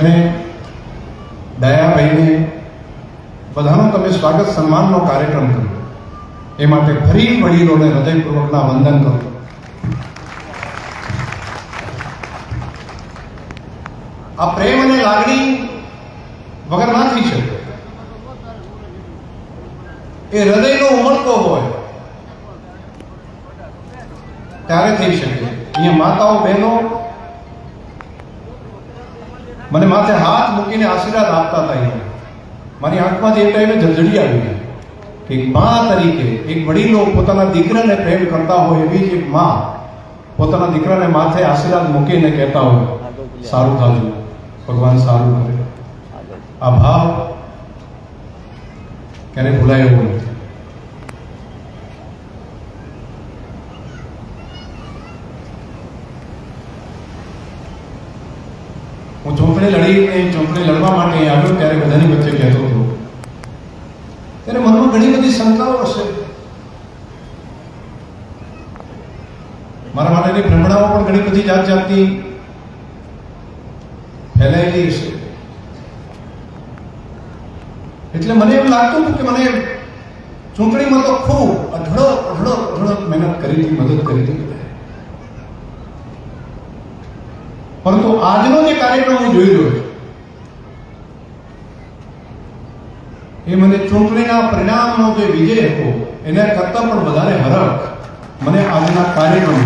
અને દયાભાઈને બધાનો તમે સ્વાગત સન્માનનો કાર્યક્રમ કર્યો એ માટે ફરી વડીલોને હૃદયપૂર્વકના વંદન કરું. આ પ્રેમ અને લાગણી વગર ના થઈ શકે. એ હૃદયનો ઉમળકો હોય, ત્યારે થઈ શકે. અહીંયા માતાઓ, બહેનો મને માથે હાથ મૂકીને આશીર્વાદ આપતા હતા એ મારી આંખમાંથી એ ટાઈમે જળજળી આવી ગઈ. એક મા તરીકે, એક વડીલો પોતાના દીકરાને પ્રેમ કરતા હોય એવી જ એક મા પોતાના દીકરાને માથે આશીર્વાદ મૂકીને કહેતા હોય, સારું થાજો, ભગવાન સારું કરે. આ ભાવ ક્યારે ભૂલાય એવું નથી હું લડીને ચૂંટણી લડવા માટે આવ્યો ત્યારે બધાની વચ્ચે કહેતો હતો ત્યારે મનમાં ઘણી બધી શંકાઓ હશે. મારા માટેની ભ્રમણાઓ પણ ઘણી બધી જાત જાતની ફેલાયેલી હશે. એટલે મને એમ લાગતું કે મને ચૂંટણીમાં તો ખૂબ અઢળો અઢળો અઢળક મહેનત કરી હતી મદદ કરી હતી પરંતુ આજનો જે કાર્યક્રમ હું જોઈ રહ્યો છું એ મને ચૂંટણીના પરિણામનો જે વિજય હતો, એના કરતાં પણ વધારે હરખ મને આજના કાર્યક્રમ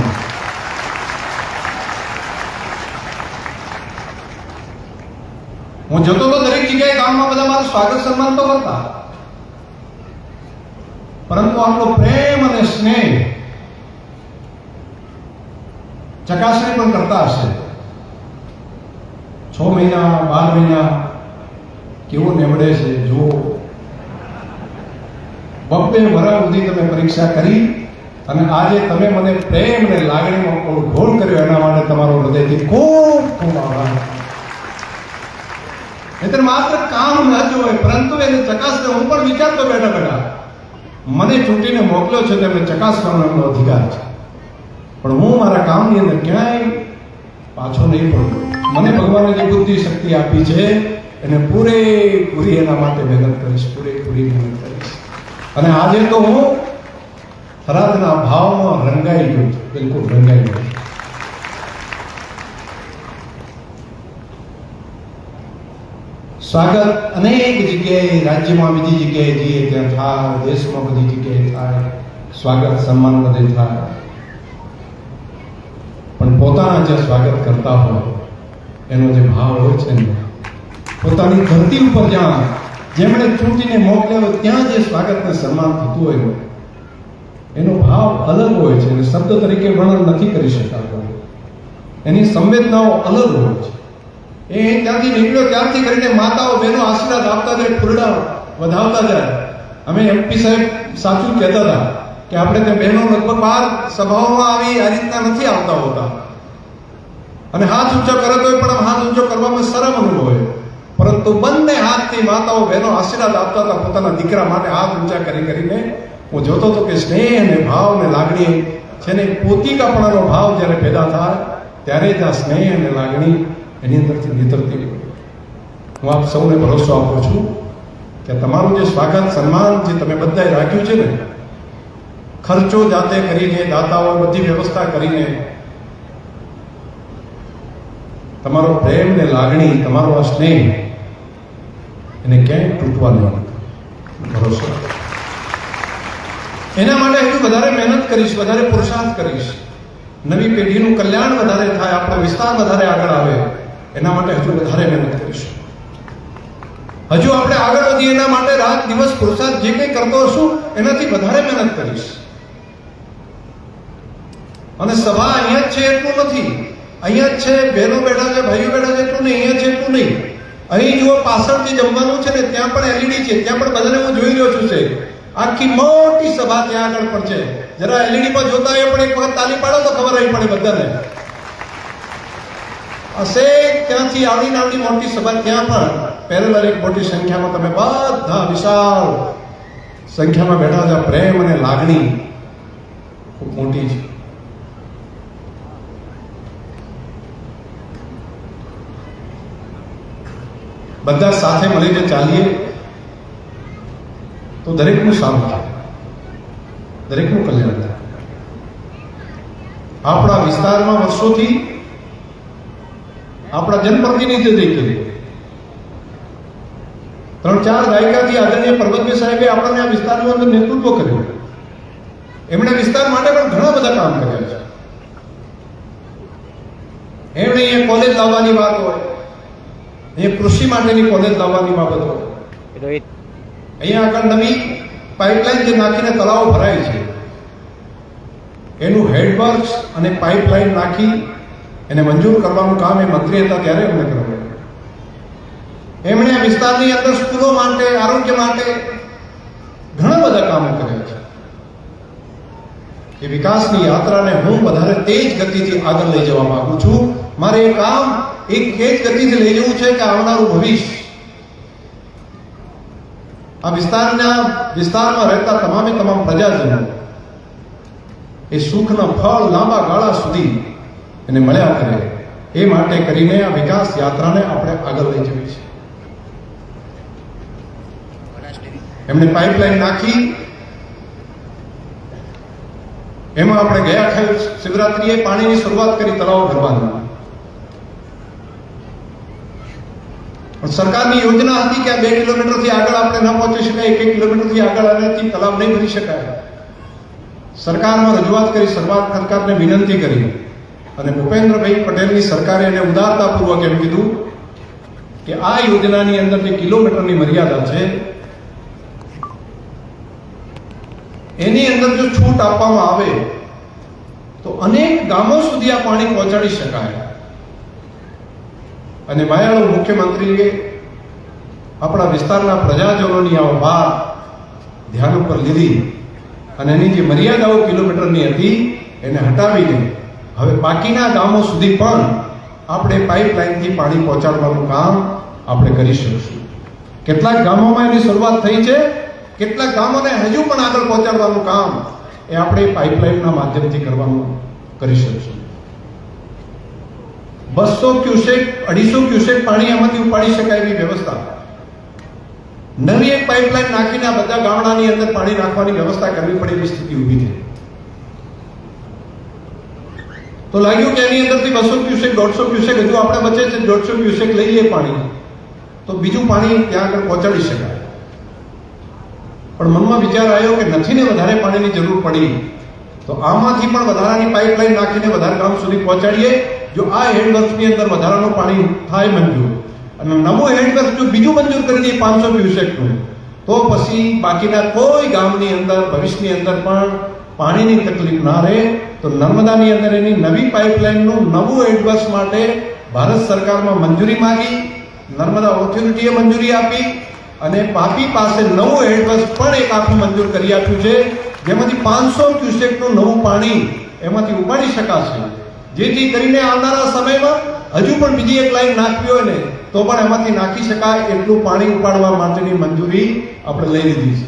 હું જતો તો દરેક જગ્યાએ ગામમાં બધા મારું સ્વાગત સન્માન તો કરતા. પરંતુ આપણો પ્રેમ અને સ્નેહ ચકાસણી પણ કરતા હશે. છ મહિના, બાર મહિના કેવો નીવડે છે જો બબ્બે વરા સુધી તમે પરીક્ષા કરી અને આજે તમે મને પ્રેમ અને લાગણીમાં ઘોળ કર્યો એના માટે તમારો હૃદયથી ખૂબ ખૂબ આભાર. નહીતર માત્ર કામ ન જોવાય પરંતુ એને ચકાસને હું પણ વિચારતો બેઠા બેઠા, મને ચૂંટીને મોકલ્યો છે તેમને ચકાસવાનો એમનો અધિકાર છે. પણ હું મારા કામની અંદર ક્યાંય પાછો નહીં પડતો. મને ભગવાને જે બુદ્ધિ શક્તિ આપી છે, એને પૂરેપૂરી એના માટે મહેનત કરીશ, પૂરેપૂરી મહેનત કરીશ. અને આજે તો હું થરાદના ભાવમાં રંગાઈ ગયો છું. બિલકુલ રંગાઈ ગયો. સ્વાગત અનેક જગ્યાએ, રાજ્યમાં બીજી જગ્યાએ જઈએ, ત્યાં થાય, દેશમાં બધી જગ્યાએ થાય. સ્વાગત, સન્માન બધે થાય. પણ પોતાના જે સ્વાગત કરતા હોય, એનો જે ભાવ હોય છે ને, પોતાની ધરતી ઉપર જ્યાં જેમણે ચૂંટીને મોકલ્યો હોય ત્યાં જે સ્વાગતને સન્માન થતું હોય એનો ભાવ અલગ હોય છે અને શબ્દ તરીકે વર્ણન નથી કરી શકાતો. એની સંવેદનાઓ અલગ હોય છે. એ ત્યાંથી નીકળ્યો ત્યારથી કરીને માતાઓ, બહેનો આશીર્વાદ આપતા જાય ફૂરડા વધાવતા જાય. અમે એમપી સાહેબ સાચું કહેતા હતા કે આપણે તે બહેનો લગભગ બહાર સભાઓમાં આવી આ રીતના નથી આવતા હોતા. અને હાથ ઊંચો કરે હોય પણ હાથ ઊંચો કરવામાં શરમ અનુભવે. પરંતુ બંને હાથથી માતાઓ, બહેનો આશીર્વાદ આપતા હતા પોતાના દીકરા માટે હાથ ઊંચા કરી કરીને હું જોતો હતો કે સ્નેહ અને ભાવ અને લાગણી છે ને પોતિકાપણાનો ભાવ જ્યારે પેદા થાય, ત્યારે જ આ સ્નેહ અને લાગણી એની અંદરથી નીતરતી હું આપ સૌને ભરોસો આપું છું કે તમારું જે સ્વાગત, સન્માન જે તમે બધાએ રાખ્યું છે ને, ખર્ચો જાતે કરીને, દાતાઓ બધી વ્યવસ્થા કરીને, તમારો પ્રેમ ને લાગણી, તમારો આ સ્નેહ એને ક્યાંય તૂટવા નહીં ભરોસો. એના માટે હજુ વધારે મહેનત કરીશ, વધારે પુરુષાર્થ કરીશ. નવી પેઢીનું કલ્યાણ વધારે થાય, આપણો વિસ્તાર વધારે આગળ આવે, એના માટે હજુ વધારે મહેનત કરીશું. હજુ આપણે આગળ વધીએ એના માટે રાત, દિવસ પુરુષાર્થ જે કંઈ કરતો હશું, એનાથી વધારે મહેનત કરીશ. અને સભા અહીંયા જ છે એટલું નથી. અહીંયા જ છે બહેનો બેઠા છે, ભાઈઓ બેઠા છે, એટલું નહીં, અહીંયા છે એટલું નહીં. અહીં જુઓ, પાછળથી જમવાનું છે ને, ત્યાં પણ એલઈડી છે. ત્યાં પણ બધાને હું જોઈ રહ્યો છું છે આખી મોટી સભા ત્યાં આગળ પણ છે. જરા એલઈડી પર જોતા હોય પણ એક વખત તાલી પાડો તો ખબર આવી પડે બધાને. હશે ત્યાંથી આવડી આવડી મોટી સભા ત્યાં પણ પેરેલલ એક મોટી સંખ્યામાં તમે બધા વિશાળ સંખ્યામાં બેઠા હતા. પ્રેમ અને લાગણી ખૂબ મોટી છે. બધા સાથે મળીને ચાલીએ, તો દરેકનું સારું થાય. દરેકનું કલ્યાણ થાય. આપણા વિસ્તારમાં વર્ષોથી આપણા જનપ્રતિનિધિ તરીકે ત્રણ ચાર દાયકાથી આદરણીય પરબતભાઈ સાહેબે આપણને આ વિસ્તારનું અંદર નેતૃત્વ કર્યું. એમણે વિસ્તાર માટે પણ ઘણા બધા કામ કર્યા છે. એમણે અહીંયા કોલેજ લાવવાની વાત હોય અહીંયા કૃષિ માટેની કોલેજ લાવવાની બાબત. હોય અહીંયા આગળ નવી પાઇપલાઇન જે નાખીને તળાવ ભરાય છે એનું હેડવર્ક્સ અને પાઇપલાઇન નાખી એને મંજૂર કરવાનું કામ એ મંત્રી હતા ત્યારે એમણે કર્યું. એમણે આ વિસ્તારની અંદર સ્કૂલો માટે આરોગ્ય માટે ઘણા બધા કામો કર્યા છે. એ વિકાસની યાત્રાને હું વધારે તેજ ગતિથી આગળ લઈ જવા માંગુ છું. મારે એ કામ એક તેજ ગતિથી લઈ જવું છે કે આવનારું ભવિષ્ય. આ વિસ્તારના વિસ્તારમાં રહેતા તમામે તમામ પ્રજાજનો એ સુખના ફળ લાંબા ગાળા સુધી એને મળ્યા કરે એ માટે કરીને આ વિકાસ યાત્રાને આપણે આગળ લઈ જવી છે. એમણે પાઇપલાઇન નાખી એમાં આપણે ગયા શિવરાત્રીએ પાણીની શરૂઆત કરી તળાવ ભરવાની પણ સરકારની યોજના હતી કે આ બે કિલોમીટરથી આગળ આપણે ન પહોંચી શકાય એક કિલોમીટરથી આગળ આનાથી તલાવ નહીં ભરી શકાય. સરકારમાં રજૂઆત કરી શરૂઆત સરકારને વિનંતી કરી અને ભૂપેન્દ્રભાઈ પટેલની સરકારે એને ઉદારતાપૂર્વક એમ કીધું કે આ યોજનાની અંદર જે કિલોમીટરની મર્યાદા છે. એની અંદર જો છૂટ આપવામાં આવે તો અનેક ગામો સુધી આ પાણી પહોંચાડી શકાય. અને માયાળુ મુખ્યમંત્રીએ આપણા વિસ્તારના પ્રજાજનોની આ વાત ધ્યાન ઉપર લીધી અને એની જે મર્યાદાઓ કિલોમીટરની હતી એને હટાવીને હવે બાકીના ગામો સુધી પણ આપણે પાઇપલાઇનથી પાણી પહોંચાડવાનું કામ આપણે કરી શકીશું. કેટલાક ગામોમાં એની શરૂઆત થઈ છે, કેટલાક ગામોને હજુ પણ આગળ પહોંચાડવાનું કામ એ આપણે પાઇપલાઇનના માધ્યમથી કરવાનું કરી શકીશું. બસો ક્યુસેક, અઢીસો ક્યુસેક પાણી આમાંથી ઉપાડી શકાય એવી વ્યવસ્થા. નવી એક પાઇપલાઇન નાખીને આ બધા ગામડાની અંદર પાણી નાખવાની વ્યવસ્થા કરવી પડે એવી સ્થિતિ ઊભી થઈ. તો લાગ્યું કે એની અંદરથી બસો ક્યુસેક, દોઢસો ક્યુસેક હજુ આપણે બચે છે, દોઢસો ક્યુસેક લઈ લઈએ પાણી. તો બીજું પાણી ત્યાં આગળ પહોંચાડી શકાય. પણ મનમાં વિચાર આવ્યો કે નથી ને વધારે પાણીની જરૂર પડી. તો આમાંથી પણ વધારાની પાઇપલાઇન નાખીને વધારે ગામ સુધી પહોંચાડીએ. જો આ હેડવર્ક્સની અંદર વધારાનું પાણી થાય મંજૂર. અને નવું હેન્ડવર્ક જો બીજું મંજૂર કરી દઈએ પાંચસો ક્યુસેકનું તો પછી બાકીના કોઈ ગામની અંદર, ભવિષ્યની અંદર પણ પાણીની તકલીફ ના રહે. તો નર્મદાની અંદર એની નવી પાઇપલાઇનનું નવું હેડવર્ક્સ માટે ભારત સરકારમાં મંજૂરી માંગી. નર્મદા ઓથોરિટીએ મંજૂરી આપી અને પાપી પાસે નવું હેડવર્ક્સ પણ એક આખું મંજૂર કરી આપ્યું છે. જેમાંથી પાંચસો ક્યુસેકનું નવું પાણી એમાંથી ઉપાડી શકાશે. જેથી કરીને આવનારા સમયમાં હજુ પણ બીજી એક લાઈન નાખવી હોય ને, તો પણ એમાંથી નાખી શકાય એટલું પાણી ઉપાડવા માટેની મંજૂરી આપણે લઈ લીધી છે.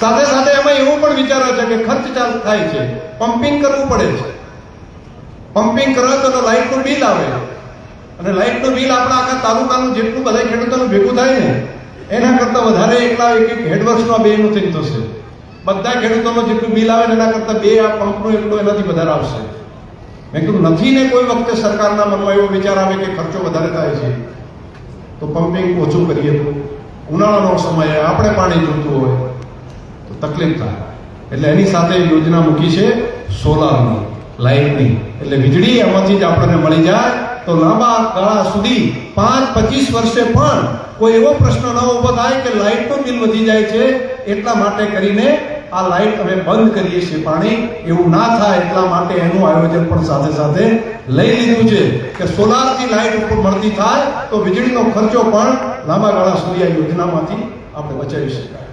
સાથે સાથે એમાં એવું પણ વિચારો છે કે ખર્ચ ચાલુ થાય છે, પમ્પિંગ કરવું પડે છે. પમ્પિંગ કરો તો લાઇટનું બિલ આવે. અને લાઇટનું બિલ આપણા આખા તાલુકાનું જેટલું બધા ખેડૂતોનું ભેગું થાય ને, એના કરતાં વધારે એકલા એક એક હેડવર્ક્સમાં બે નું થઈ થશે બધા ખેડૂતોનો જેટલું બિલ આવે એના કરતાં બે આ પંપનું એટલું એનાથી વધારે આવશે. મેં કીધું નથી ને કોઈ વખતે સરકારના મનમાં એવો વિચાર આવે કે ખર્ચો વધારે થાય છે, તો પમ્પિંગ ઓછું કરીએ તો ઉનાળાનો સમય આપણે પાણી જોતું હોય તો તકલીફ થાય. એટલે એની સાથે યોજના મૂકી છે, સોલારની, લાઇટની. એટલે વીજળી એમાંથી જ આપણને મળી જાય તો લાંબા ગાળા સુધી પાંચ પચીસ વર્ષે પણ કોઈ એવો પ્રશ્ન ન ઊભો થાય કે લાઇટનું બિલ વધી જાય છે એટલા માટે કરીને આ લાઇટ અમે બંધ કરીએ છીએ પાણી. એવું ના થાય એટલા માટે એનું આયોજન પણ સાથે સાથે લઈ લીધું છે કે સોલારથી લાઇટ ઉપર મળતી થાય તો વીજળીનો ખર્ચો પણ લાંબા ગાળા સુધી આ યોજનામાંથી આપણે બચાવી શકાય.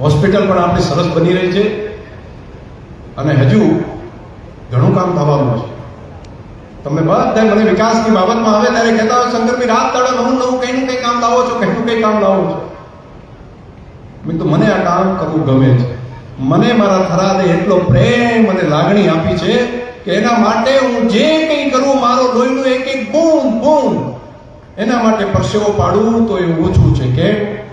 હોસ્પિટલ પણ આપણી સરસ બની રહી છે અને હજુ ઘણું કામ થવાનું છે. તમે બધા મને વિકાસની બાબતમાં આવે ત્યારે કહેતા હોય, શંકરભાઈ, રાત દાડે નવું નવું કંઈનું કંઈ કામ લાવો છો? કંઈનું કંઈ કામ લાવો છો? મેં મને આ કામ કરવું ગમે છે. મને મારા થરાદે એટલો પ્રેમ અને લાગણી આપી છે કે એના માટે હું જે કંઈ કરું, મારો લોહીનું એક એક બહુ એના માટે પરસેવો પાડવું તો એ ઓછું છે કે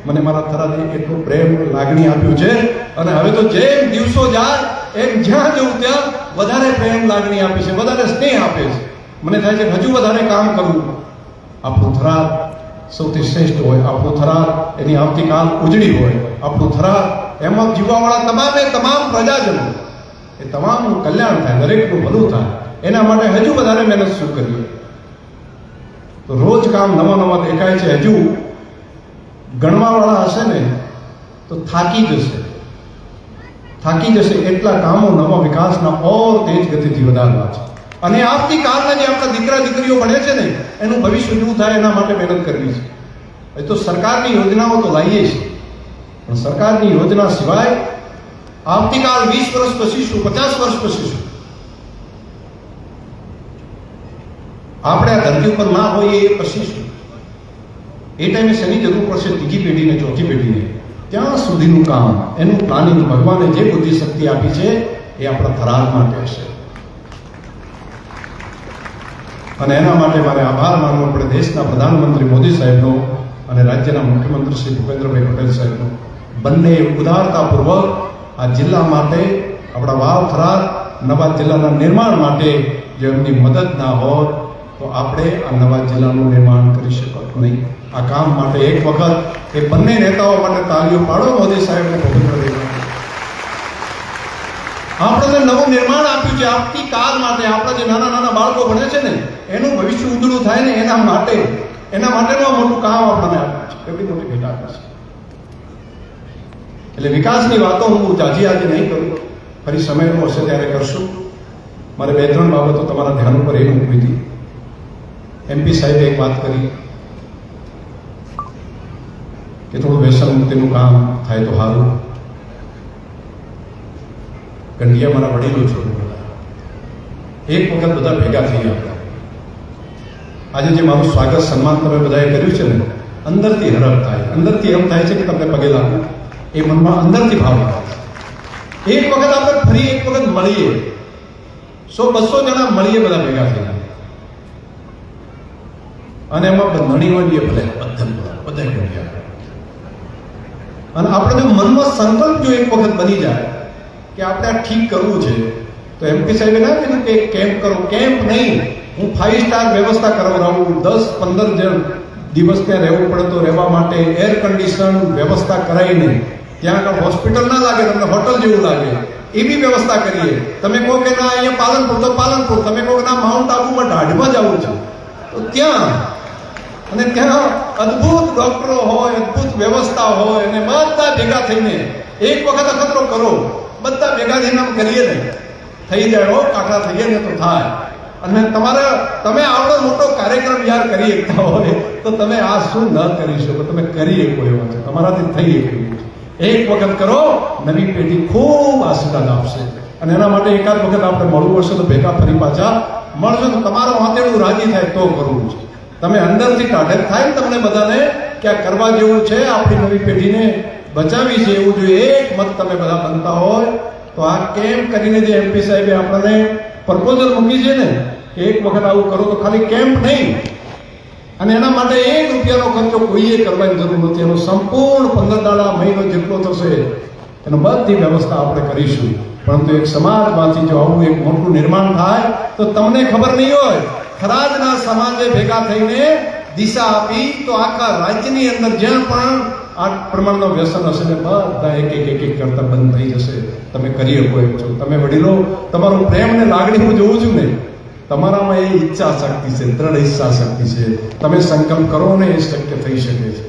મને મારા થરાદે એટલો પ્રેમ લાગણી આપ્યું છે. અને હવે તો જેમ દિવસો જાય, એમ જ્યાં જવું ત્યાં વધારે પ્રેમ, લાગણી આપે છે, વધારે સ્નેહ આપે છે. મને થાય છે હજુ વધારે કામ કરવું આપણું થરાદ સૌથી શ્રેષ્ઠ હોય. આપણું થરાર એની આવતીકાલ ઉજળી હોય. આપણું થરાર એમાં જીવવાવાળા તમામે તમામ પ્રજાજનો, એ તમામનું કલ્યાણ થાય, દરેકનું ભલું થાય. એના માટે હજુ વધારે મહેનત શું કરીએ? તો રોજ કામ નવા નવા દેખાય છે. હજુ ગણવાવાળા હશે ને, તો થાકી જશે. થાકી જશે એટલા કામો નવા વિકાસના ઓર તેજ ગતિથી વધારવા છે. અને આવતીકાલના જે આપણા દીકરા દીકરીઓ ભણે છે ને, એનું ભવિષ્ય શું થાય એના માટે મહેનત કરવી છે. એ તો સરકારની યોજનાઓ તો લાવીએ છીએ. પણ સરકારની યોજના સિવાય આવતીકાલ વીસ વર્ષ પછી શું, પચાસ વર્ષ પછી શું? આપણે આ ધરતી ઉપર ના હોઈએ એ પછી શું? એ ટાઈમે શેની જરૂર પડશે? ત્રીજી પેઢીને, ચોથી પેઢીને. ત્યાં સુધીનું કામ, એનું પ્લાનિંગ ભગવાને જે બુદ્ધિ શક્તિ આપી છે, એ આપણા ફરાર માટે હશે. અને એના માટે મારે આભાર માનવો પડે દેશના પ્રધાનમંત્રી મોદી સાહેબનો અને રાજ્યના મુખ્યમંત્રી શ્રી ભૂપેન્દ્રભાઈ પટેલ સાહેબનો. બંને ઉદારતાપૂર્વક આ જિલ્લા માટે, આપણા વાવ ફરાર નવા જિલ્લાના નિર્માણ માટે જો એમની મદદ ના હોત, તો આપણે આ નવા જિલ્લાનું નિર્માણ કરી શકત નહીં. આ કામ માટે એક વખત એ બંને નેતાઓ માટે તાળીઓ પાડો મોદી સાહેબને ભૂપેન્દ્રભાઈ આપણને નવું નિર્માણ આપ્યું છે. આવતી કાલ માટે આપણા જે નાના નાના બાળકો ભણે છે ને, એનું ભવિષ્ય ઉજળું થાય ને એના માટે, એના માટેનું મોટું કામ આપણને આપ્યું છે. એવી તમે ભેટ છે. એટલે વિકાસની વાતો હું જાજી આજે નહીં કરું. ફરી સમયનું હશે ત્યારે કરશું. મારે બે ત્રણ બાબતો તમારા ધ્યાન ઉપર એ મૂકવી હતી એમપી સાહેબે એક વાત કરી કે થોડું વ્યસન મુક્તિનું કામ થાય તો સારું. કંડિયા મારા વડીલો છો એક વખત બધા ભેગા થઈ ગયા આજે જે મારું સ્વાગત સન્માન તમે બધાએ કર્યું છે ને, અંદરથી હરફ થાય. અંદરથી એમ થાય છે કે તમને પગે લાગવું. એ મનમાં અંદરથી ભાવ આવે એક વખત આપણે ફરી એક વખત મળીએ. સો બસો જણા મળીએ બધા ભેગા થઈને. અને એમાં બંધણી વળીએ ભલે બધા બધા અને આપણે જો મનમાં સંકલ્પ જો એક વખત બની જાય કે આપણે આ ઠીક કરવું છે. તો એમ કે સાહેબે ના કીધું કે કેમ્પ કરો? કેમ્પ નહીં? હું ફાઈવ સ્ટાર વ્યવસ્થા કરાવડાવું દસ, પંદર જણ દિવસ ત્યાં રહેવું પડે તો રહેવા માટે એર કન્ડિશન વ્યવસ્થા કરાવીને ત્યાં હોસ્પિટલ ના લાગે, તમને હોટલ જેવું લાગે. એવી વ્યવસ્થા કરીએ. તમે કહો કે ના, અહીંયા પાલનપુર, તો પાલનપુર. તમે કહો કે ના માઉન્ટ આબુમાં ઢાઢમાં જવું છે. તો ત્યાં, અને ત્યાં અદ્ભુત ડોક્ટરો હોય, અદ્ભુત વ્યવસ્થા હોય, અને બધા ભેગા થઈને એક વખત અખતરો કરો. બધા ભેગા થઈને આમ કરીએ ને થઈ જાય કાંઠા થઈએ ને તો થાય. અને તમારે, તમે આવડો મોટો કાર્યક્રમ યાર કરી શકતા હોય, તો તમે આ શું ન કરી શકો? તમે કરી શકો એવા છે. તમારાથી થઈ શકે એક વખત કરો, નવી પેઢી ખૂબ આશીર્વાદ આપશે. અને એના માટે એકાદ વખત આપણે મળવું હશે તો ભેગા ફરી પાછા મળશો. તો તમારો વાંતેડું રાજી થાય તો કરવું છે. તમે અંદરથી ટાઢેર થાય તમને બધાને કે આ કરવા જેવું છે, આપણી નવી પેઢીને બચાવી છે એવું જોઈએ. એક મત તમે બધા બનતા હોય તો આ કેમ કરીને જે એમપી સાહેબે આપણને પ્રપોઝલ મૂકી છે ને એક વખત આવું કરો તો ખાલી કેમ્પ નહીં? અને એના માટે એક રૂપિયાનો ખર્ચો કોઈએ કરવાની જરૂર નથી. એનો સંપૂર્ણ પંદર દાડા મહિનો જેટલો થશે, એનો બધી વ્યવસ્થા આપણે કરીશું. પરંતુ એક સમાજમાંથી જો આવું એક મોટું નિર્માણ થાય, તો તમને ખબર નહીં હોય ખરાજના સમાજે ભેગા થઈને દિશા આપી તો આખા રાજ્યની અંદર જ્યાં પણ આ પ્રમાણનો વ્યસન હશે ને બધા એક એક એક એક કરતા બંધ થઈ જશે. તમે કરી શકો એમ છો તમે વડીલો, તમારું પ્રેમ ને લાગણી હું જોઉં છું ને, તમારામાં એ ઈચ્છા શક્તિ છે, દ્રઢ ઈચ્છા શક્તિ છે. તમે સંકલ્પ કરો ને એ શક્ય થઈ શકે છે.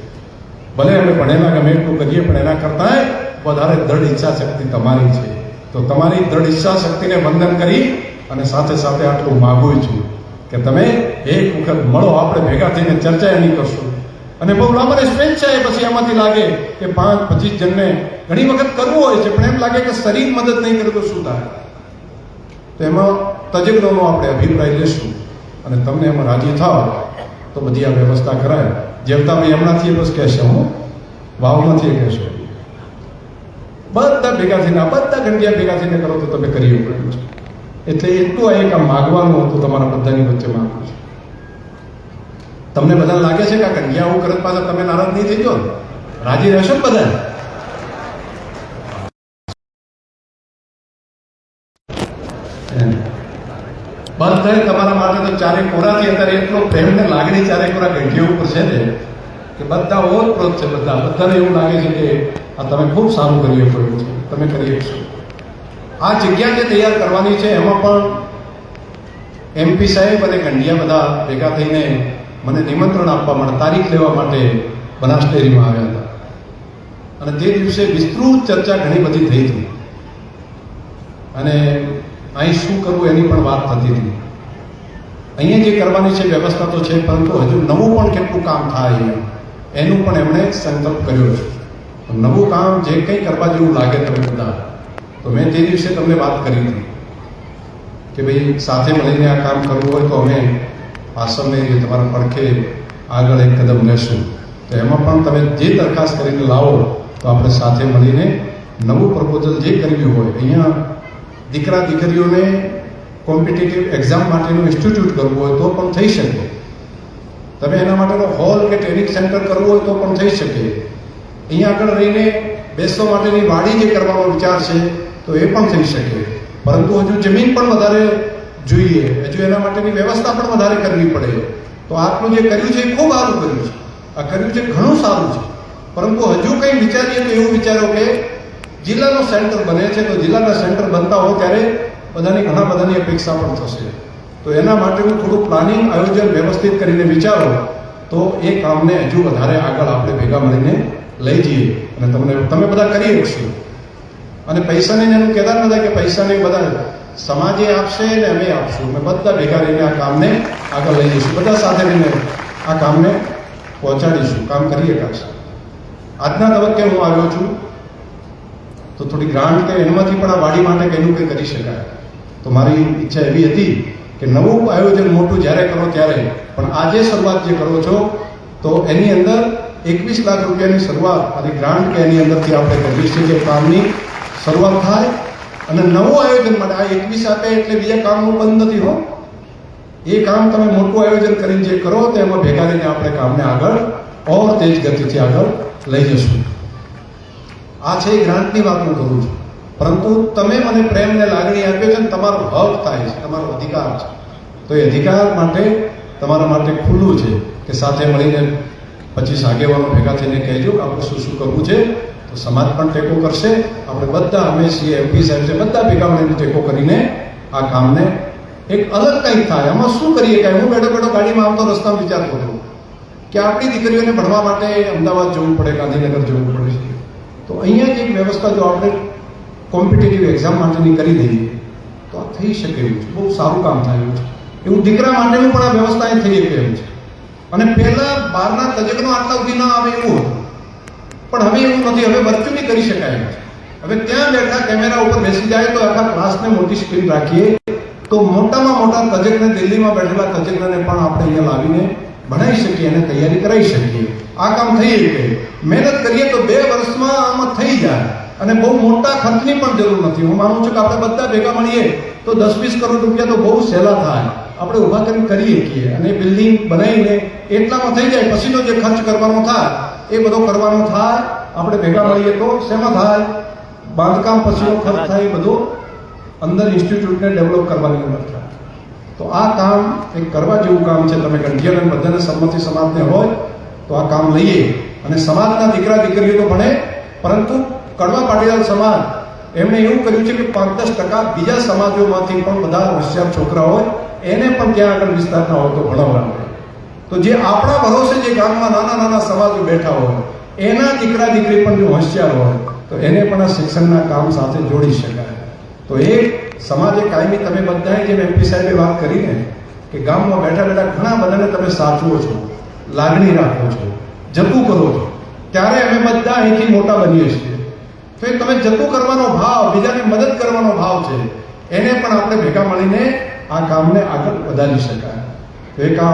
ભલે અમે ભણેલા ગમે એટલું કરીએ, પણ એના કરતાં વધારે દ્રઢ ઈચ્છા શક્તિ તમારી છે. તો તમારી દ્રઢ ઈચ્છા શક્તિને વંદન કરી અને સાથે સાથે આટલું માગું છું કે તમે એક વખત મળો, આપણે ભેગા થઈને ચર્ચા એની કરશું. અને બહુ લાંબા સ્વેચ્છાએ પછી એમાંથી લાગે કે પાંચ, પચીસ જણને ઘણી વખત કરવું હોય છે, પણ એમ લાગે કે શરીર મદદ નહીં કરે તો શું થાય? તો એમાં તજજ્ઞોનો આપણે અભિપ્રાય લેશું. અને તમને એમાં રાજી થાવ, તો બધી આ વ્યવસ્થા કરાય. જેવતા ભાઈ એમનાથી બસ કહેશે, હું. વાવમાંથી કહેશો. બધા ભેગા થઈને બધા ઘંટિયા ભેગા થઈને કરો તો તમે કરી શકો. છે એટલે એટલું આ એક માગવાનું હતું તમારા બધાની વચ્ચે માગવું છે. તમને બધા લાગે છે કે આ હું કરત પાછા તમે નારાજ નહીં થઈ જાઓ? રાજી રહેશો ને બધા. બધાએ તમારા માટે તો ચારે કોરાથી અત્યારે એટલો પ્રેમ ને લાગણી ચારે કોરા ગંઠીઓ ઉપર છે ને, કે બધા ઓતપ્રોત છે બધા. બધાને એવું લાગે છે કે આ તમે ખૂબ સારું કરી એવું છે. તમે કરી શકશો આ જગ્યા જે તૈયાર કરવાની છે, એમાં પણ એમપી સાહેબ અને ગંઢિયા બધા ભેગા થઈને મને નિમંત્રણ આપવા માટે, તારીખ લેવા માટે બનાસ ડેરીમાં આવ્યા હતા. અને તે દિવસે વિસ્તૃત ચર્ચા ઘણી બધી થઈ હતી. અને અહીં શું કરવું એની પણ વાત થતી હતી. અહીંયા જે કરવાની છે વ્યવસ્થા તો છે, પરંતુ હજુ નવું પણ કેટલું કામ થાય, એનું પણ એમણે સંકલ્પ કર્યો છે. નવું કામ જે કંઈ કરવા જેવું લાગે તમે બધા, તો મેં તે દિવસે તમને વાત કરી હતી કે ભાઈ, સાથે મળીને આ કામ કરવું હોય તો અમે આશ્રમને તમારા પડખે આગળ એક કદમ લેશું. તો એમાં પણ તમે જે દરખાસ્ત કરીને લાવો, તો આપણે સાથે મળીને નવું પ્રપોઝલ જે કરવું હોય, અહીંયા દીકરા દીકરીઓને કોમ્પિટિટિવ એક્ઝામ માટેનું ઇન્સ્ટિટ્યૂટ કરવું હોય તો પણ થઈ શકે. તમે એના માટેનો હોલ કે ટ્રેનિંગ સેન્ટર કરવું હોય તો પણ થઈ શકે. અહીંયા આગળ રહીને બેસવા માટેની વાડી જે કરવાનો વિચાર છે, તો એ પણ થઈ શકે. પરંતુ હજુ જમીન પણ વધારે જોઈએ. હજુ એના માટેની વ્યવસ્થા પણ વધારે કરવી પડે. તો આપનું જે કર્યું છે એ ખૂબ સારું કર્યું છે. આ કર્યું છે ઘણું સારું છે. પરંતુ હજુ કંઈ વિચારીએ તો એવું વિચારો કે જિલ્લાનો સેન્ટર બને છે, તો જિલ્લાના સેન્ટર બનતા હોય ત્યારે બધાની ઘણા બધાની અપેક્ષા પણ થશે. તો એના માટેનું થોડું પ્લાનિંગ, આયોજન વ્યવસ્થિત કરીને વિચારો. તો એ કામને હજુ વધારે આગળ આપણે ભેગા મળીને લઈ જઈએ અને તમને, તમે બધા કરી શકશો. અને પૈસાની એનું કહેતા બધા કે પૈસાને બધા સમાજે આપશે ને અમે આપશું અમે બધા ભેગા રહીને આ કામને આગળ લઈ જઈશું બધા સાથે રહીને આ કામને પહોંચાડીશું કામ કરીએ કાશે આજના તબક્કે હું આવ્યો છું તો થોડી ગ્રાન્ટ કે એનામાંથી પણ આ વાડી માટે કંઈનું કંઈ કરી શકાય તો મારી ઈચ્છા એવી હતી કે નવું આયોજન મોટું જ્યારે કરો ત્યારે પણ આજે શરૂઆત જે કરો છો તો એની અંદર એકવીસ લાખ રૂપિયાની શરૂઆત અને ગ્રાન્ટ કે એની અંદરથી આપણે કરીએ છીએ જે કામની શરૂઆત થાય અને નવું આયોજન માટે, આ એકવીસ આપે એટલે બીજા કામનું બંધ નથી હો. એ કામ તમે મોટું આયોજન કરીને જે કરો, તો એમાં ભેગા રહીને આપણે કામને આગળ, ઓર તેજ ગતિથી આગળ લઈ જશું. આ છે એ ગ્રાન્ટની વાત હું કરું છું. પરંતુ તમે મને પ્રેમને લાગણી આપ્યો છે ને, તમારો હક થાય છે, તમારો અધિકાર છે. તો એ અધિકાર માટે, તમારા માટે ખુલ્લું છે કે સાથે મળીને પચીસ આગેવાનો ભેગા થઈને કહેજો કે આપણે શું શું કરવું છે. સમાજ પણ ટેકો કરશે. આપણે બધા અમે છીએ એમપી સાહેબ છે, બધા ભેગા મળીને ટેકો કરીને આ કામને એક અલગ કંઈક થાય. આમાં શું કરીએ કાંઈ હું બેઠો બેઠો ગાડીમાં આવતો રસ્તામાં વિચારતો હતો કે આપણી દીકરીઓને ભણવા માટે અમદાવાદ જવું પડે, ગાંધીનગર જવું પડે. છે તો અહીંયા જ એક વ્યવસ્થા જો આપણે કોમ્પિટિટિવ એક્ઝામ માટેની કરી દઈએ, તો આ થઈ શકે એવું છે. બહુ સારું કામ થાય છે. એવું દીકરા માટેનું પણ આ વ્યવસ્થા થઈ શકે એવું છે. અને પહેલાં બહારના તજજ્ઞો આટલા સુધી ના આવે એવું હતું. પણ હવે એવું નથી, હવે વર્ચ્યુઅલી કરી શકાય. હવે ત્યાં બેઠા કેમેરા ઉપર બેસી જાય તો આખા ક્લાસને મોટી સ્ક્રીન રાખીએ. તો મોટામાં મોટા તજજ્ઞ દિલ્હીમાં બેઠેલા તજજ્ઞને પણ આપણે અહીંયા લાવીને ભણાવી શકીએ અને તૈયારી કરાવી શકીએ. આ કામ થઈ રીતે મહેનત કરીએ તો બે વર્ષમાં આમાં થઈ જાય. અને બહુ મોટા ખર્ચની પણ જરૂર નથી. હું માનું છું કે આપણે બધા ભેગા મળીએ તો દસ વીસ કરોડ રૂપિયા તો બહુ સહેલા થાય. આપણે ઊભા કરીને કરીએ છીએ અને બિલ્ડિંગ બનાવીને એટલામાં થઈ જાય. પછીનો જે ખર્ચ કરવાનો થાય એ બધો કરવાનો થાય, આપણે ભેગા મળીએ તો શેમાં થાય? બાંધકામ પછીનો ખર્ચ થાય એ બધો અંદર ઇન્સ્ટિટ્યૂટને ડેવલપ કરવાની અંદર થાય. તો આ કામ એક કરવા જેવું કામ છે. તમે ગંઠિયાને બધાને સંમતિ સમાજને હોય તો આ કામ લઈએ. અને સમાજના દીકરા દીકરીઓ તો ભણે, પરંતુ કડવા પાટીદાર સમાજ, એમણે એવું કર્યું છે કે પાંચ દસ ટકા બીજા સમાજોમાંથી પણ બધા હોશિયાર છોકરા હોય, એને પણ ત્યાં આગળ વિસ્તારના હોય તો ભણાવવા તો જે આપણા ભરોસે જે ગામમાં નાના નાના સમાજો બેઠા હોય, એના દીકરા દીકરી પણ જો હોશિયાર હોય, તો એને પણ આ શિક્ષણના કામ સાથે જોડી શકાય. તો એ સમાજે કાયમી તમે બધાએ જેમ એમપી સાહેબે વાત કરીને કે ગામમાં બેઠા બેઠા ઘણા બધાને તમે સાચવો છો, લાગણી રાખો છો, જતું કરો છો. ત્યારે અમે બધા અહીંથી મોટા બનીએ છીએ. તો એ તમે જતું કરવાનો ભાવ, બીજાને મદદ કરવાનો ભાવ છે, એને પણ આપણે ભેગા મળીને આ કામને આગળ વધારી શકાય. તો એક આ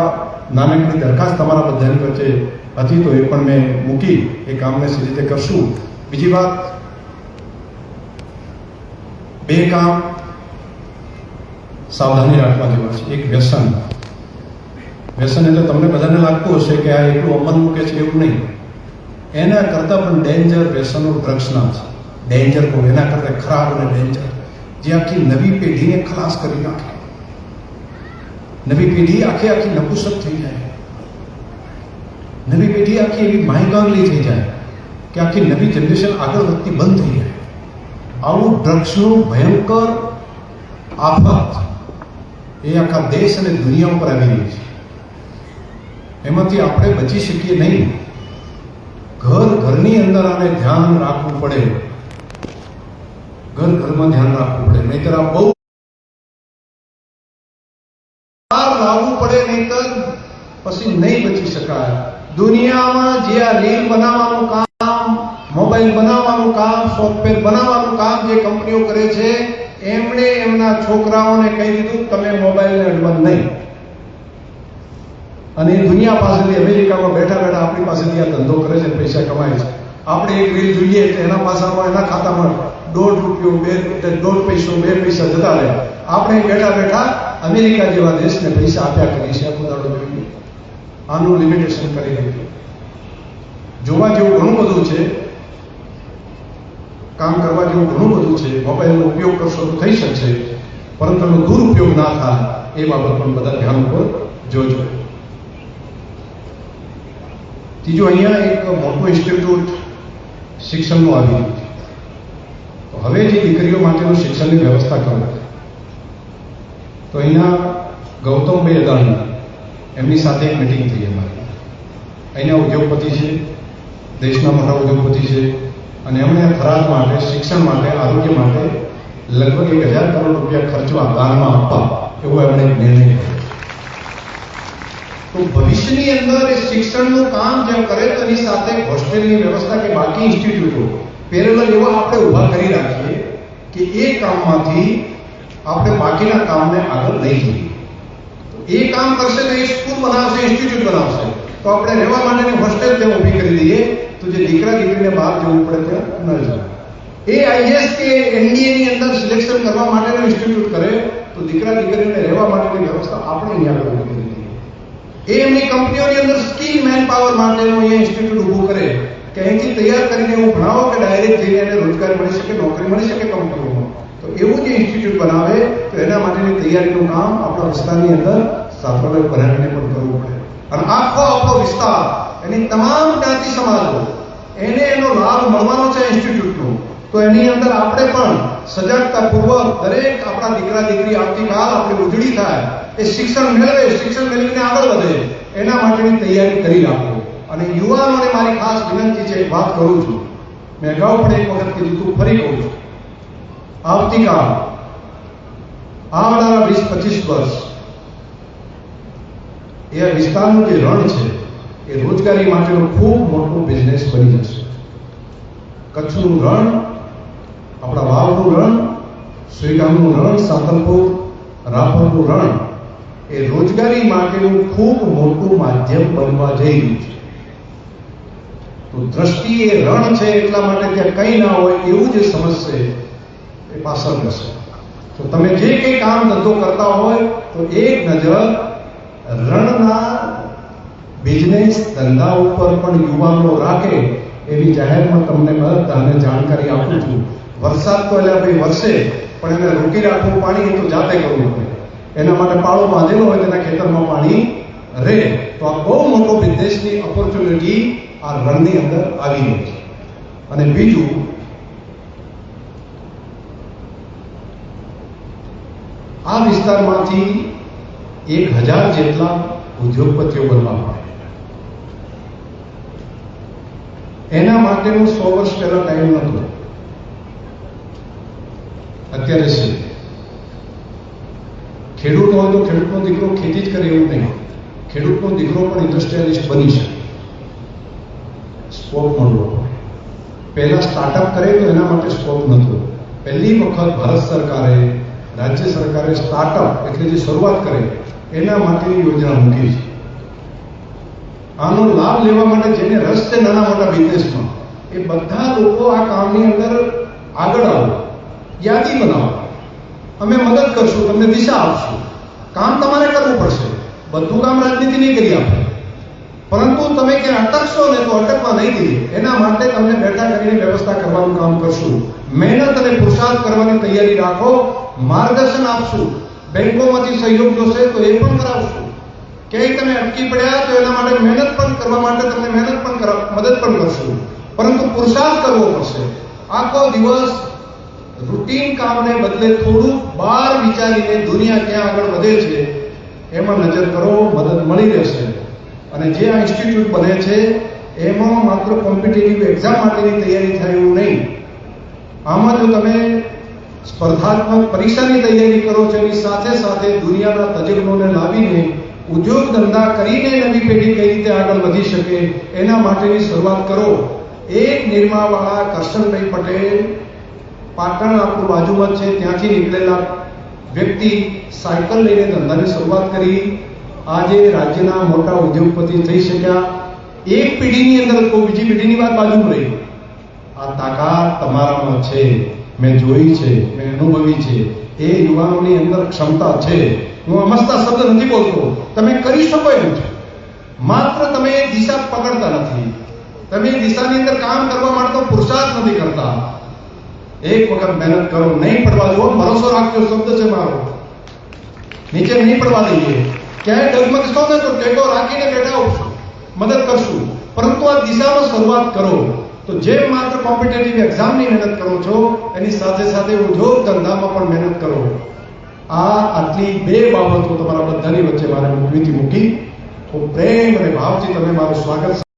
નાનકડી દરખાસ્ત તમારા બધાની વચ્ચે હતી તો એ પણ મેં મૂકી, એ કામને સી રીતે કરશું. બીજી વાત, બે કામ સાવધાની રાખવા જેવા છે. એક વ્યસન. વ્યસન એટલે તમને બધાને લાગતું હશે કે આ એટલું અમન મૂકે છે એવું નહીં. એના કરતાં પણ ડેન્જર વ્યસનો ડ્રગ્સના છે. ડેન્જર કહું, એના કરતાં ખરાબ અને ડેન્જર જે આખી નવી પેઢીને ખલાસ કરી નાખે. નવી પેઢી આખી આખી નપુસક થઈ જાય. નવી પેઢી આખી એવી માયગાંગલી થઈ જાય કે આખી નવી જનરેશન આગળ વધતી બંધ થઈ જાય. આવું ડ્રગ્સનું ભયંકર આફત એ આખા દેશ અને દુનિયા ઉપર આવી રહી છે. એમાંથી આપણે બચી શકીએ નહીં. ઘર ઘરની અંદર આને ધ્યાન રાખવું પડે. ઘર ઘરમાં ધ્યાન રાખવું પડે. નહીતર આ બહુ પડે નહીતર પછી નહીં બચી શકાય. દુનિયામાં જે આ રીલ બનાવવાનું કામ, મોબાઈલ બનાવવાનું કામ, સોફ્ટવેર બનાવવાનું કામ જે કંપનીઓ કરે છે, એમણે એમના છોકરાઓને કહી દીધું, તમે મોબાઈલને અડવાનું નહીં. અને દુનિયા પાસેથી અમેરિકામાં બેઠા બેઠા આપણી પાસેથી આ ધંધો કરે છે, પૈસા કમાય છે. આપણે એક રીલ જોઈએ એના પાસામાં એના ખાતામાં દોઢ રૂપિયો, બે દોઢ પૈસો, બે પૈસા જતા રહે. આપણે બેઠા બેઠા અમેરિકા જેવા દેશને પૈસા આપ્યા કરી છે આખું આનું લિમિટેશન કરી દીધું જોવા જેવું ઘણું બધું છે. કામ કરવા જેવું ઘણું બધું છે. મોબાઈલનો ઉપયોગ કરશો તો થઈ શકશે. પરંતુ એનો દુરુપયોગ ના થાય, એ બાબત પણ બધા ધ્યાન ઉપર જોજો. ત્રીજું, અહીંયા એક મોટું ઇન્સ્ટિટ્યૂટ શિક્ષણનું આવી છે. હવે જે દીકરીઓ માટેનું શિક્ષણની વ્યવસ્થા કરો. તો અહીંયા ગૌતમભાઈ અદાણી એમની સાથે એક મિટિંગ થઈ અમારી. અહીંયા ઉદ્યોગપતિ છે, દેશના મોટા ઉદ્યોગપતિ છે, અને એમણે થરાદ માટે, શિક્ષણ માટે, આરોગ્ય માટે લગભગ એક હજાર કરોડ રૂપિયા ખર્ચવા દાનમાં આપવા એવો એમણે નિર્ણય કર્યો તો ભવિષ્યની અંદર એ શિક્ષણનું કામ જેમ કરે તો એની સાથે હોસ્ટેલની વ્યવસ્થા કે બાકી ઇન્સ્ટિટ્યૂટો પેરેલલ એવા આપણે ઊભા કરી રાખીએ કે એ કામમાંથી આપણે બાકીના કામને આગળ લઈ જઈએ એ કામ કરશે તો એ સ્કૂલ બનાવશે ઇન્સ્ટિટ્યૂટ બનાવશે તો આપણે રહેવા માટેની હોસ્ટેલ ત્યાં ઊભી કરી દઈએ તો જે દીકરા દીકરીને બહાર જવું પડે ત્યાં ન જાય એ આઈએસ કે એનડીએ ની અંદર સિલેક્શન કરવા માટેનું ઇન્સ્ટિટ્યૂટ કરે તો દીકરા દીકરીને રહેવા માટેની વ્યવસ્થા આપણે અહીંયા આગળ ઊભી કરી દઈએ એ એમની કંપનીઓની અંદર સ્કિલ મેન પાવર માટેનું અહીંયા ઇન્સ્ટિટ્યૂટ ઊભું કરે કે અહીંથી તૈયાર કરીને એવું ભણાવો કે ડાયરેક્ટ જઈને એને રોજગાર મળી શકે નોકરી મળી શકે કંપનીઓમાં તો એવું જે ઇન્સ્ટિટ્યૂટ બનાવે, તો એના માટેની તૈયારીનું કામ આપણા વિસ્તારની અંદર સાફલ્ય પર્યાવરણને પણ કરવું પડે. અને આખો આપણો વિસ્તાર, એની તમામ જ્ઞાતિ સમાજો, એને એનો લાભ મળવાનો છે ઇન્સ્ટિટ્યૂટનો તો એની અંદર આપણે પણ સજાગતાપૂર્વક દરેક આપણા દીકરા, દીકરી આવતીકાલ આપણી ઉજળી થાય, એ શિક્ષણ મેળવે, શિક્ષણ મેળવીને આગળ વધે, એના માટેની તૈયારી કરી રાખો. અને યુવાનોને મારી ખાસ વિનંતી છે, એક વાત કરું છું. મેં અગાઉ પણ એક વખત કીધું તું ફરી કહું છું. આવતીકાલ, આવનારા વીસ, પચીસ વર્ષ, એ વિસ્તારનું જે રણ છે, એ રોજગારી માટેનું ખૂબ મોટું બિઝનેસ બની જશે. કચ્છનું રણ, આપણા વાવનું રણ સુઈગામનું રણ સાતમપુર રાપરનું રણ, એ રોજગારી માટેનું ખૂબ મોટું માધ્યમ બનવા જઈ રહ્યું છે. તો દ્રષ્ટિ એ રણ છે એટલા માટે ત્યાં કંઈ ના હોય એવું જે સમજશે એ પાછળ રહેશે તો તમે જે કંઈ કામ ધંધો કરતા હોય, તો એક નજર રણના બિઝનેસ ધંધા ઉપર પણ યુવાનો રાખે એવી જાહેરમાં તમને બધાને જાણકારી આપું છું. વરસાદ તો એટલે ભાઈ વરસે, પણ એને રોકી રાખવું, પાણી તો જાતે કરવું પડે. એના માટે પાળો બાંધેલો હોય, તેના ખેતરમાં પાણી રહે. તો આ બહુ મોટો બિઝનેસની ઓપોર્ચ્યુનિટી આ રણની અંદર આવી રહી છે. અને બીજું આ વિસ્તારમાંથી એક હજાર જેટલા ઉદ્યોગપતિઓ બનવા પડે એના માટેનું સો વર્ષ પહેલા ટાઈમ નહોતો અત્યારે છે. ખેડૂત હોય તો ખેડૂતનો દીકરો ખેતી જ કરે એવું નહીં. ખેડૂતનો દીકરો પણ ઇન્ડસ્ટ્રીયલિસ્ટ બની શકે. સ્કોપ મળવો પહેલા સ્ટાર્ટઅપ કરે તો એના માટે સ્કોપ નહોતો પહેલી વખત ભારત સરકારે રાજ્ય સરકારે સ્ટાર્ટઅપ એટલે જે શરૂઆત કરે, એના માટેની યોજના મૂકી છે. આનો લાભ લેવા માટે જેને રસ છે નાના મોટા બિઝનેસમાં એ બધા લોકો આ કામની અંદર આગળ આવો, યાદી બનાવો. અમે મદદ કરશું, તમને દિશા આપશું. કામ તમારે કરવું પડશે. બધું કામ રાજનીતિ નહીં કરી આપે પરંતુ તમે ક્યાં અટકશો ને તો અટકવા નહીં દઈએ. એના માટે તમને બેઠા કરીને વ્યવસ્થા કરવાનું કામ કરશું. મહેનત અને પુરુષાર્થ કરવાની તૈયારી રાખો. માર્ગદર્શન આપશું. બેંકોમાંથી સહયોગ જોશે તો એ પણ કરાવશું. ક્યાંય તમે અટકી પડ્યા તો એના માટે મહેનત પણ કરવા માટે તમને મહેનત પણ મદદ પણ કરશું. પરંતુ પુરુષાર્થ કરવો પડશે. આખો દિવસ રૂટીન કામને બદલે થોડું બહાર વિચારીને દુનિયા ક્યાં આગળ વધે છે, એમાં નજર કરો, મદદ મળી રહેશે. અને જે આ ઇન્સ્ટિટ્યૂટ બને છે, એમાં માત્ર કોમ્પિટિટિવ એક્ઝામ માટેની તૈયારી થાય એવું નહીં. આમાં જો તમે સ્પર્ધાત્મક પરીક્ષાની તૈયારી કરો છો એની સાથે સાથે દુનિયાના તજજ્ઞોને લાવીને ઉદ્યોગ ધંધા કરીને નવી પેઢી કઈ રીતે આગળ વધી શકે એના માટેની શરૂઆત કરો. એક નિર્માવાળા કરશનભાઈ પટેલ પાટણ આપણું બાજુમાં છે, ત્યાંથી નીકળેલા વ્યક્તિ સાયકલ લઈને ધંધાની શરૂઆત કરી. આજે રાજ્યના મોટા ઉદ્યોગપતિ થઈ શક્યા. એક પેઢીની અંદર કોઈ બીજી પેઢીની વાત બાજુમાં રહી. આ તાકાત તમારામાં છે. મેં જોઈ છે, મેં અનુભવી છે. એ યુવાનોની અંદર ક્ષમતા છે. હું અમસ્તા શબ્દ નથી બોલતો. તમે કરી શકો એમ છો. માત્ર તમે દિશા પકડતા નથી. તમે દિશાની અંદર કામ કરવા માટે તો પુરુષાર્થ નથી કરતા. એક વખત મહેનત કરો, નહીં પડવા દો. ભરોસો રાખજો, શબ્દ છે મારો. નીચે નહીં પડવા દઈએ. ક્યાંય ડગમગશો ને તો ટેકો રાખીને બેઠા મદદ કરશું. પરંતુ આ દિશામાં શરૂઆત કરો. તો જે માત્ર કોમ્પિટેટિવ એક્ઝામની મહેનત કરો છો, એની સાથે સાથે ઉદ્યોગ ધંધામાં પણ મહેનત કરો. આ આટલી બે બાબતો તમારા બધાની વચ્ચે મારે મૂકવીથી મૂકી. હું પ્રેમ અને ભાવથી તમે મારું સ્વાગત